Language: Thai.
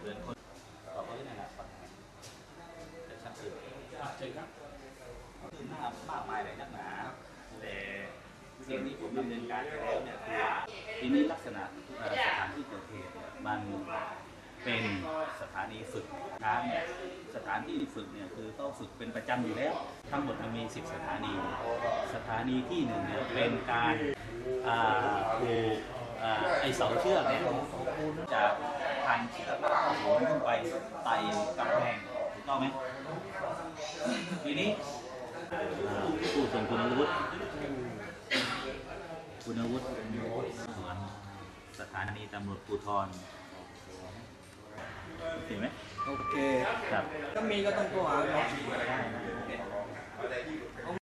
เพื่อนคนต่อไปนี่นะฟังแต่ชัดเจนเจนครับคือหน้ามากมายหลายนักหนาแต่สิ่งที่ผมดำเนินการแล้วเนี่ยคือทีนี้ลักษณะสถานที่เกิดเหตุมันเป็นสถานีฝึกน้ำสถานที่ฝึกเนี่ยคือต้องฝึกเป็นประจำอยู่แล้ว ทั้งหมดมันมี 10 สถานี สถานีที่หนึ่งเนี่ยเป็นการปลูกไอเสาเชือกเนี่ยจาก พันเชือกแล้วก็โหนขึ้นไปไต่กำแพงถูกต้องไหมทีนี้อ่าผู้ทรงคุณวุฒิคุณวุฒิสวนสถานีตำรวจภูธรโอเคไหมโอเคครับถ้ามีก็ต้องโทรหาเขาได้นะ